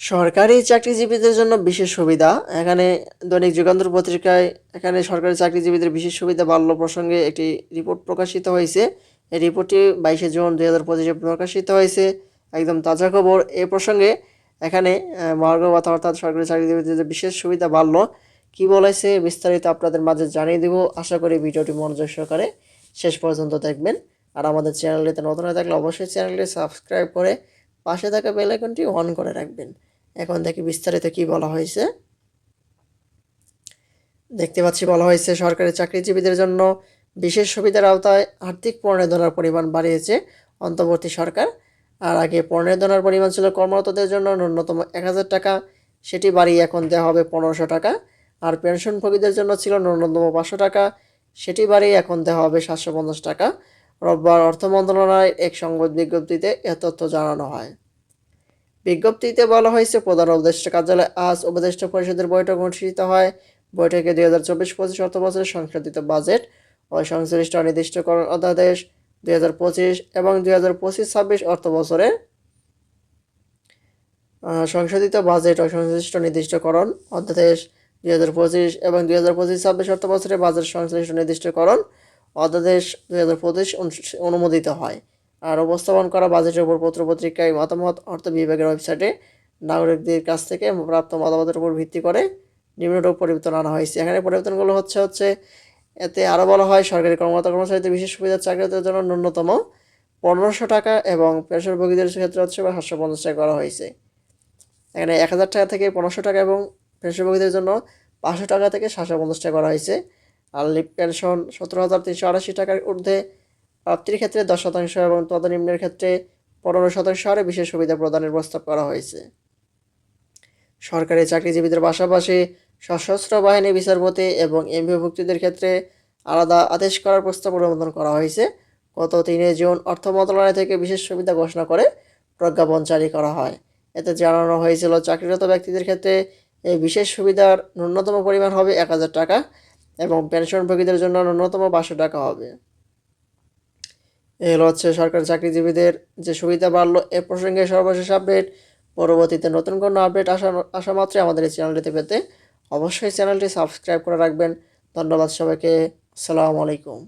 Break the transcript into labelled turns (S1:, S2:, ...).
S1: সরকারি চাকরিজীবীদের জন্য বিশেষ সুবিধা। এখানে দৈনিক যুগান্তর পত্রিকায় এখানে সরকারি চাকরিজীবীদের বিশেষ সুবিধা বাড়ল প্রসঙ্গে একটি রিপোর্ট প্রকাশিত হয়েছে। এই রিপোর্টটি বাইশে জুন দুই হাজার পঁচিশে প্রকাশিত হয়েছে। একদম তাজা খবর। এ প্রসঙ্গে এখানে মহার্ঘ অর্থাৎ সরকারি চাকরিজীবীদের বিশেষ সুবিধা বাড়ল কি বলেছে বিস্তারিত আপনাদের মাঝে জানিয়ে দেব। আশা করি ভিডিওটি মনোযোগ সহকারে শেষ পর্যন্ত দেখবেন। আর আমাদের চ্যানেলটিতে নতুন হয়ে থাকলে অবশ্যই চ্যানেলটি সাবস্ক্রাইব করে পাশে থাকা বেল আইকনটি অন করে রাখবেন। এখন দেখি বিস্তারিত কি বলা হয়েছে। দেখতে পাচ্ছি বলা হয়েছে, সরকারি চাকরিজীবীদের জন্য বিশেষ সুবিধার আওতায় আর্থিক প্রণোদনার পরিমাণ বাড়িয়েছে অন্তর্বর্তী সরকার। আর আগে প্রণোদনার পরিমাণ ছিল কর্মরতদের জন্য, ন্যূনতম এক হাজার টাকা। সেটি বাড়িয়ে এখন দেওয়া হবে পনেরোশো টাকা। আর পেনশনভোগীদের জন্য ছিল ন্যূনতম পাঁচশো টাকা। সেটি বাড়িয়ে এখন দেওয়া হবে সাতশো পঞ্চাশ টাকা। রোববার অর্থ মন্ত্রণালয়ের এক সংবাদ বিজ্ঞপ্তিতে এ তথ্য জানানো হয়। বিজ্ঞপ্তিতে বলা হয়েছে, প্রধান উপদেষ্টা কার্যালয়ে আজ উপদেষ্টা পরিষদের বৈঠক অনুষ্ঠিত হয়। বৈঠকে দুই হাজার চব্বিশ পঁচিশ অর্থ বছরের সংশোধিত বাজেট ও সংশ্লিষ্ট নির্দিষ্টকরণ অধ্যাদেশ, দুই হাজার পঁচিশ এবং দুই হাজার পঁচিশ ছাব্বিশ অর্থ বছরের সংশোধিত বাজেট ও সংশ্লিষ্ট নির্দিষ্টকরণ অধ্যাদেশ, দুই হাজার পঁচিশ এবং দুই হাজার পঁচিশ ছাব্বিশ অর্থ বছরের বাজেট, সংশ্লিষ্ট নির্দিষ্টকরণ অধ্যাদেশ দুই হাজার পঁচিশ অনুমোদিত হয়। আর উপস্থাপন করা বাজেটের উপর পত্রপত্রিকায় মতামত, অর্থ বিভাগের ওয়েবসাইটে নাগরিকদের কাছ থেকে প্রাপ্ত মতামতের উপর ভিত্তি করে নিম্নরূপ পরিবর্তন আনা হয়েছে। এখানে পরিবর্তনগুলো হচ্ছে হচ্ছে এতে আরও বলা হয়, সরকারি কর্মকর্তা কর্মচারীদের বিশেষ সুবিধার চাকরিদের জন্য ন্যূনতম পনেরোশো টাকা এবং পেনশনভোগীদের ক্ষেত্রে হচ্ছে সাতশো পঞ্চাশ টাকা করা হয়েছে। এখানে এক হাজার টাকা থেকে পনেরোশো টাকা এবং পেনশনভোগীদের জন্য পাঁচশো টাকা থেকে সাতশো পঞ্চাশ টাকা করা হয়েছে। আর পেনশন সতেরো হাজার তিনশো আটাশি টাকার ঊর্ধ্বে প্রাপ্তির ক্ষেত্রে দশ শতাংশ এবং তদনিম্নের ক্ষেত্রে পনেরো শতাংশ হারে বিশেষ সুবিধা প্রদানের প্রস্তাব করা হয়েছে। সরকারি চাকরিজীবীদের পাশাপাশি সশস্ত্র বাহিনী বিচারপতি এবং এমপিভুক্তিদের ক্ষেত্রে আলাদা আদেশ করার প্রস্তাব অনুমোদন করা হয়েছে। গত তিনে জুন অর্থ মন্ত্রণালয় থেকে বিশেষ সুবিধা ঘোষণা করে প্রজ্ঞাপন জারি করা হয়। এতে জানানো হয়েছিল, চাকরিরত ব্যক্তিদের ক্ষেত্রে এই বিশেষ সুবিধার ন্যূনতম পরিমাণ হবে এক হাজার টাকা। এবং পেনশনভোগীদের জন্য ন্যূনতম পাঁচশো টাকা হবে। এগুলো হচ্ছে সরকারি চাকরিজীবীদের যে সুবিধা বাড়লো। এ প্রসঙ্গে সর্বশেষ আপডেট। পরবর্তীতে নতুন কোনো আপডেট আসা আসা মাত্রই আমাদের এই চ্যানেলটিতে পেতে অবশ্যই চ্যানেলটি সাবস্ক্রাইব করে রাখবেন। ধন্যবাদ সবাইকে। আসসালামু আলাইকুম।